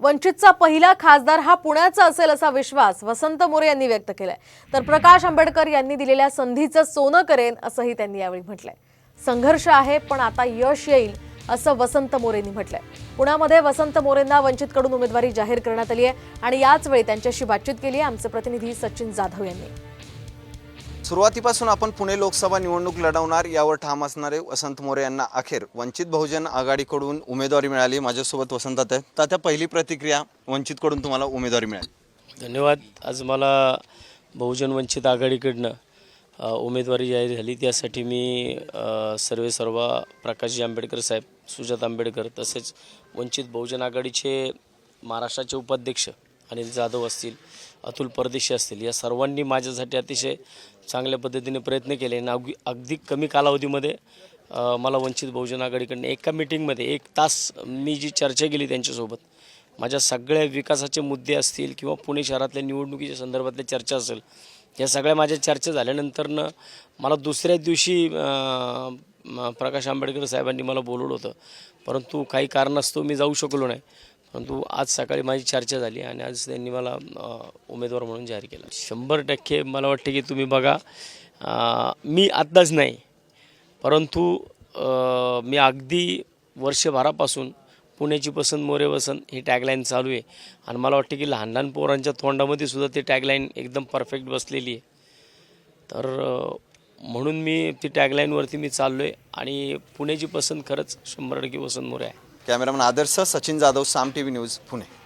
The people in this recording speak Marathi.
वंचितचा पहिला खासदार हा पुण्याचा असेल असा विश्वास वसंत मोरे यांनी व्यक्त केलाय. तर प्रकाश आंबेडकर यांनी दिलेल्या संधीचं सोनं करेन असंही त्यांनी यावेळी म्हटलंय. संघर्ष आहे पण आता यश येईल असं वसंत मोरेंनी म्हटलंय. पुण्यामध्ये वसंत मोरेंना वंचितकडून उमेदवारी जाहीर करण्यात आली आहे आणि याच वेळी त्यांच्याशी बातचीत केली आहे आमचे प्रतिनिधी सचिन जाधव यांनी. सुरुवातीपासून आपण पुणे लोकसभा निवडणूक लढवणार यावर ठाम असणारे वसंत मोरे यांना अखेर वंचित बहुजन आघाडीकडून उमेदवारी मिळाली. माझ्यासोबत वसंत तर त्या पहिली प्रतिक्रिया वंचितकडून तुम्हाला उमेदवारी मिळाली. धन्यवाद. आज मला बहुजन वंचित आघाडीकडनं उमेदवारी जाहीर झाली. त्यासाठी मी सर्वे सर्व प्रकाशजी आंबेडकर साहेब सुजात आंबेडकर तसेच वंचित बहुजन आघाडीचे महाराष्ट्राचे उपाध्यक्ष अनिल जाधव असतील अतुल परदेशी असतील या सर्वांनी माझ्यासाठी अतिशय चांगल्या पद्धतीने प्रयत्न केले. आणि अगदी अगदी कमी कालावधीमध्ये मला वंचित बहुजन आघाडीकडनं एका मिटिंगमध्ये एक तास मी जी चर्चा केली त्यांच्यासोबत माझ्या सगळ्या विकासाचे मुद्दे असतील किंवा पुणे शहरातल्या निवडणुकीच्या संदर्भातल्या चर्चा असेल या सगळ्या माझ्या चर्चा झाल्यानंतरनं मला दुसऱ्या दिवशी प्रकाश आंबेडकर साहेबांनी मला बोलवलं होतं. परंतु काही कारणास्तव मी जाऊ शकलो नाही. परंतु आज सकाळी माझी चर्चा झाली आणि आज त्यांनी मला उमेदवार म्हणून जाहीर केलं. शंभर टक्के मला वाटते की तुम्ही बघा मी आत्ताच नाही परंतु मी अगदी वर्षभरापासून पुण्याची पसंत मोरे वसंत ही टॅगलाईन चालू आहे. आणि मला वाटते की लहान लहान पोरांच्या तोंडामध्ये सुद्धा ती टॅगलाईन एकदम परफेक्ट बसलेली आहे. तर म्हणून मी ती टॅगलाईनवरती मी चाललो आहे आणि पुण्याची पसंत खरंच शंभर टक्के वसंत मोरे आहे. Cameraman Adarsh Sachin Jadhav Saam T V news Pune.